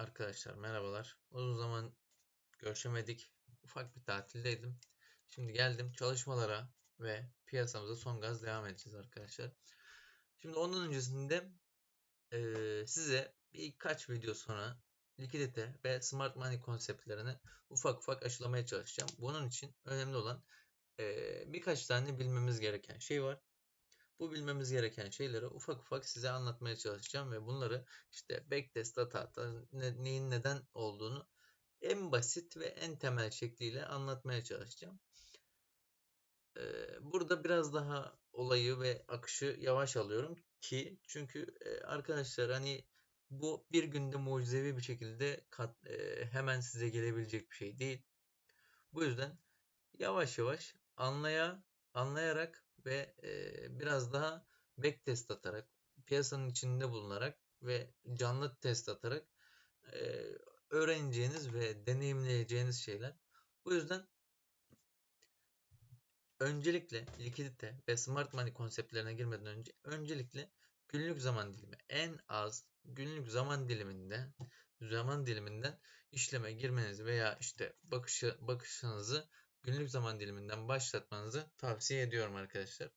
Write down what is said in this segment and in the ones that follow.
Arkadaşlar merhabalar. Uzun zaman görüşemedik. Ufak bir tatildeydim. Şimdi geldim çalışmalara ve piyasamıza son gaz devam edeceğiz arkadaşlar. Şimdi onun öncesinde eee, size birkaç video sonra likidite ve smart money konseptlerini ufak ufak aşılamaya çalışacağım. Bunun için önemli olan eee, birkaç tane bilmemiz gereken şey var. Bu bilmemiz gereken şeyleri ufak ufak size anlatmaya çalışacağım ve bunları işte backtest data hata, ne, neyin neden olduğunu en basit ve en temel şekliyle anlatmaya çalışacağım. Ee, burada biraz daha olayı ve akışı yavaş alıyorum ki çünkü e, arkadaşlar hani bu bir günde mucizevi bir şekilde kat, e, hemen size gelebilecek bir şey değil. Bu yüzden yavaş yavaş anlaya anlayarak ve e, biraz daha backtest atarak piyasanın içinde bulunarak ve canlı test atarak e, öğreneceğiniz ve deneyimleyeceğiniz şeyler. Bu yüzden öncelikle likidite ve smart money konseptlerine girmeden önce öncelikle günlük zaman dilimi en az günlük zaman diliminde zaman diliminden işleme girmenizi veya işte bakışı bakışınızı günlük zaman diliminden başlatmanızı tavsiye ediyorum arkadaşlar.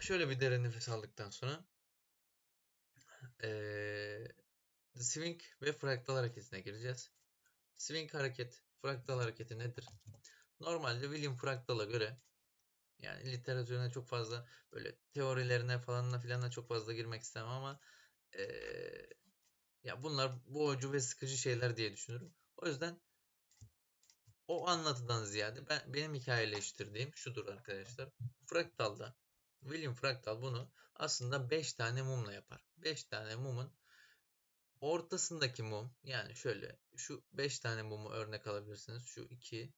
Şöyle bir derin nefes aldıktan sonra ee, swing ve fraktal hareketine gireceğiz. Swing hareket, fraktal hareketi nedir? Normalde William Fractal'a göre yani literatürüne çok fazla böyle teorilerine falanla filanla çok fazla girmek istemem ama ee, ya bunlar boğucu ve sıkıcı şeyler diye düşünüyorum. O yüzden o anlatıdan ziyade ben benim hikayeleştirdiğim şudur arkadaşlar. Fraktal'da William Fraktal bunu aslında 5 tane mumla yapar. 5 tane mumun ortasındaki mum yani şöyle şu 5 tane mumu örnek alabilirsiniz. Şu 2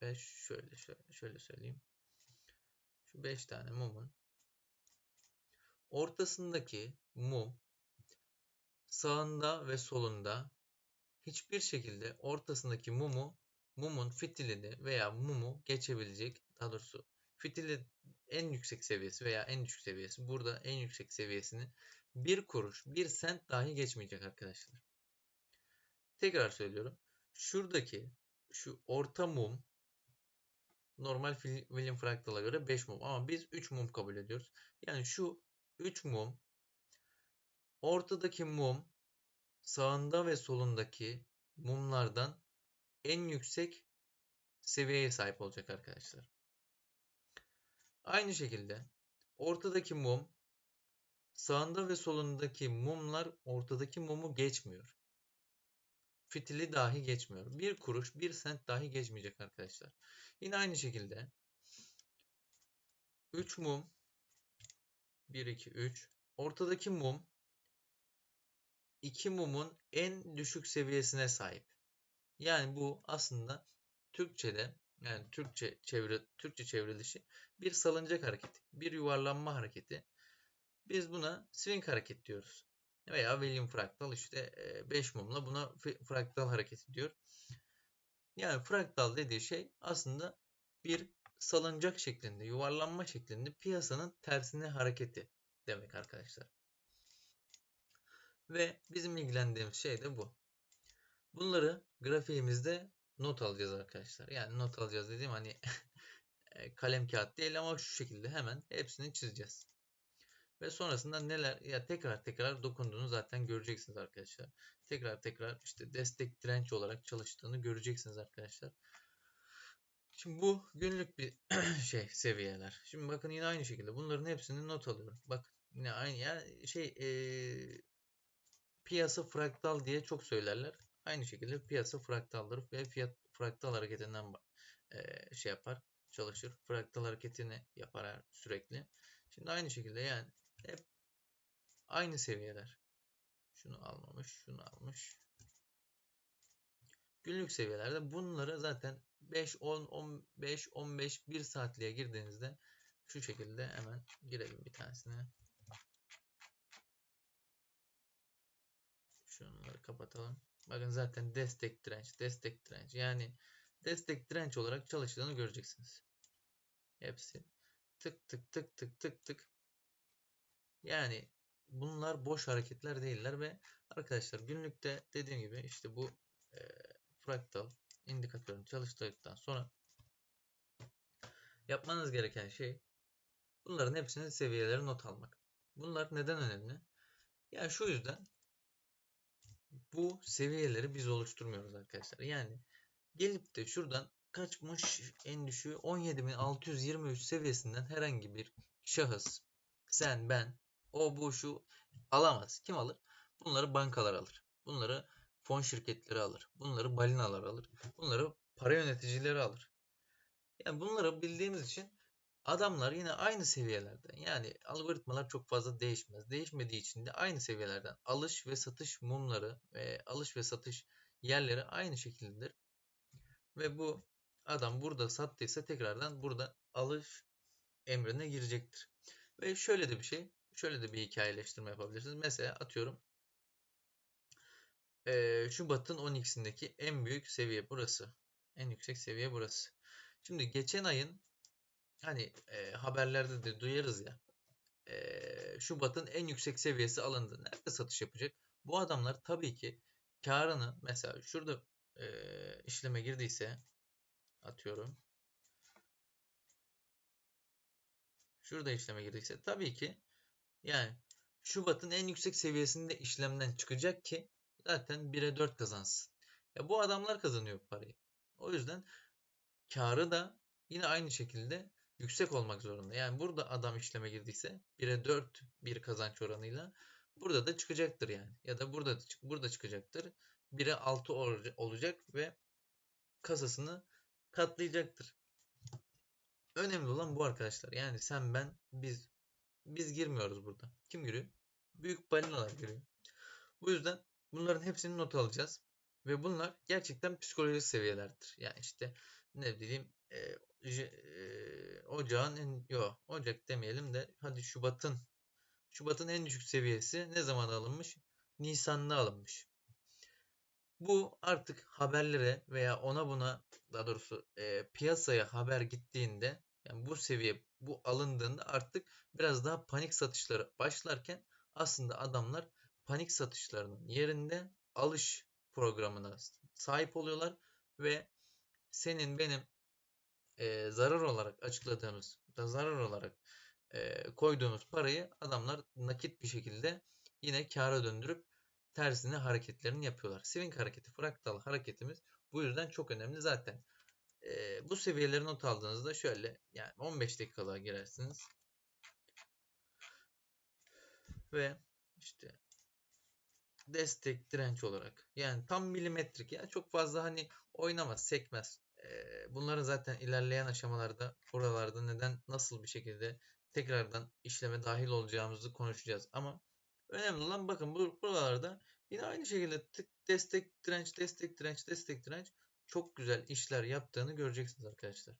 5 şöyle şöyle şöyle söyleyeyim. Şu 5 tane mumun ortasındaki mum sağında ve solunda hiçbir şekilde ortasındaki mumu mumun fitilini veya mumu geçebilecek daha doğrusu fitili en yüksek seviyesi veya en düşük seviyesi burada en yüksek seviyesini bir kuruş bir sent dahi geçmeyecek arkadaşlar. Tekrar söylüyorum. Şuradaki şu orta mum normal William Fractal'a göre 5 mum ama biz 3 mum kabul ediyoruz. Yani şu 3 mum ortadaki mum sağında ve solundaki mumlardan en yüksek seviyeye sahip olacak arkadaşlar. Aynı şekilde ortadaki mum sağında ve solundaki mumlar ortadaki mumu geçmiyor. Fitili dahi geçmiyor. Bir kuruş, bir sent dahi geçmeyecek arkadaşlar. Yine aynı şekilde 3 mum 1 2 3 ortadaki mum 2 mumun en düşük seviyesine sahip. Yani bu aslında Türkçe'de yani Türkçe çevre Türkçe çevrilişi bir salıncak hareketi, bir yuvarlanma hareketi. Biz buna swing hareket diyoruz. Veya William fraktal işte 5 mumla buna fraktal hareketi diyor. Yani fraktal dediği şey aslında bir salıncak şeklinde, yuvarlanma şeklinde piyasanın tersine hareketi demek arkadaşlar. Ve bizim ilgilendiğimiz şey de bu. Bunları grafiğimizde not alacağız arkadaşlar. Yani not alacağız dediğim hani e, kalem kağıt değil ama şu şekilde hemen hepsini çizeceğiz. Ve sonrasında neler ya tekrar tekrar dokunduğunu zaten göreceksiniz arkadaşlar. Tekrar tekrar işte destek direnç olarak çalıştığını göreceksiniz arkadaşlar. Şimdi bu günlük bir şey seviyeler. Şimdi bakın yine aynı şekilde bunların hepsini not alıyorum. Bak yine aynı yani şey e, piyasa fraktal diye çok söylerler. Aynı şekilde piyasa fraktaldır ve fiyat fraktal hareketinden e, şey yapar, çalışır. Fraktal hareketini yapar sürekli. Şimdi aynı şekilde yani hep aynı seviyeler. Şunu almamış, şunu almış. Günlük seviyelerde bunları zaten 5, 10, 15, 15, 1 saatliğe girdiğinizde şu şekilde hemen girelim bir tanesine. Şunları kapatalım. Bakın zaten destek direnç, destek direnç. Yani destek direnç olarak çalıştığını göreceksiniz. Hepsi tık tık tık tık tık tık. Yani bunlar boş hareketler değiller ve arkadaşlar günlükte dediğim gibi işte bu e, fraktal indikatörünü çalıştırdıktan sonra yapmanız gereken şey bunların hepsinin seviyeleri not almak. Bunlar neden önemli? Yani şu yüzden bu seviyeleri biz oluşturmuyoruz arkadaşlar. Yani gelip de şuradan kaçmış en düşüğü 17.623 seviyesinden herhangi bir şahıs sen ben o bu şu alamaz. Kim alır? Bunları bankalar alır. Bunları fon şirketleri alır. Bunları balinalar alır. Bunları para yöneticileri alır. Yani bunları bildiğimiz için adamlar yine aynı seviyelerde. Yani algoritmalar çok fazla değişmez. Değişmediği için de aynı seviyelerden alış ve satış mumları ve alış ve satış yerleri aynı şekildedir. Ve bu adam burada sattıysa tekrardan burada alış emrine girecektir. Ve şöyle de bir şey, şöyle de bir hikayeleştirme yapabilirsiniz. Mesela atıyorum e, Şubat'ın 12'sindeki en büyük seviye burası. En yüksek seviye burası. Şimdi geçen ayın hani e, haberlerde de duyarız ya e, Şubat'ın en yüksek seviyesi alındı. Nerede satış yapacak? Bu adamlar tabii ki karını mesela şurada e, işleme girdiyse atıyorum şurada işleme girdiyse tabii ki yani Şubat'ın en yüksek seviyesinde işlemden çıkacak ki zaten 1'e 4 kazansın. Ya bu adamlar kazanıyor parayı. O yüzden karı da yine aynı şekilde yüksek olmak zorunda. Yani burada adam işleme girdiyse 1'e 4 bir kazanç oranıyla burada da çıkacaktır yani. Ya da burada burada çıkacaktır. 1'e 6 olacak ve kasasını katlayacaktır. Önemli olan bu arkadaşlar. Yani sen ben biz biz girmiyoruz burada. Kim giriyor? Büyük balinalar giriyor. Bu yüzden bunların hepsini not alacağız. Ve bunlar gerçekten psikolojik seviyelerdir. Yani işte ne bileyim e, e, ocağın en yok ocak demeyelim de hadi Şubat'ın Şubat'ın en düşük seviyesi ne zaman alınmış? Nisan'da alınmış. Bu artık haberlere veya ona buna daha doğrusu e, piyasaya haber gittiğinde yani bu seviye bu alındığında artık biraz daha panik satışları başlarken aslında adamlar panik satışlarının yerinde alış programına sahip oluyorlar ve senin benim e, zarar olarak açıkladığımız da zarar olarak e, koyduğumuz parayı adamlar nakit bir şekilde yine kâra döndürüp tersine hareketlerini yapıyorlar. Swing hareketi, fraktal hareketimiz bu yüzden çok önemli. Zaten e, bu seviyeleri not aldığınızda şöyle yani 15 dakikalığa girersiniz. Ve işte destek direnç olarak yani tam milimetrik yani çok fazla hani oynamaz sekmez bunların zaten ilerleyen aşamalarda buralarda neden nasıl bir şekilde tekrardan işleme dahil olacağımızı konuşacağız ama önemli olan bakın bu buralarda yine aynı şekilde tık destek direnç destek direnç destek direnç çok güzel işler yaptığını göreceksiniz arkadaşlar.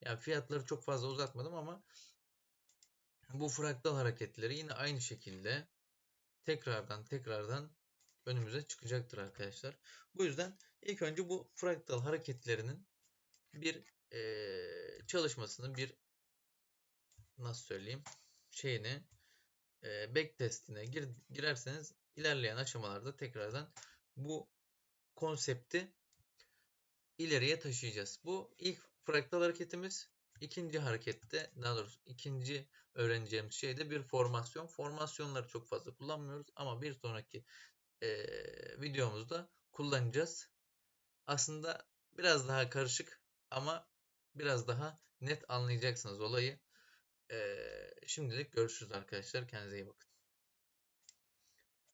Yani fiyatları çok fazla uzatmadım ama bu fraktal hareketleri yine aynı şekilde tekrardan tekrardan önümüze çıkacaktır arkadaşlar. Bu yüzden ilk önce bu fraktal hareketlerinin bir e, çalışmasını bir nasıl söyleyeyim şeyini e, back testine gir, girerseniz ilerleyen aşamalarda tekrardan bu konsepti ileriye taşıyacağız. Bu ilk fraktal hareketimiz. İkinci harekette daha doğrusu ikinci öğreneceğimiz şey de bir formasyon. Formasyonları çok fazla kullanmıyoruz ama bir sonraki e, videomuzda kullanacağız. Aslında biraz daha karışık ama biraz daha net anlayacaksınız olayı. E, şimdilik görüşürüz arkadaşlar. Kendinize iyi bakın.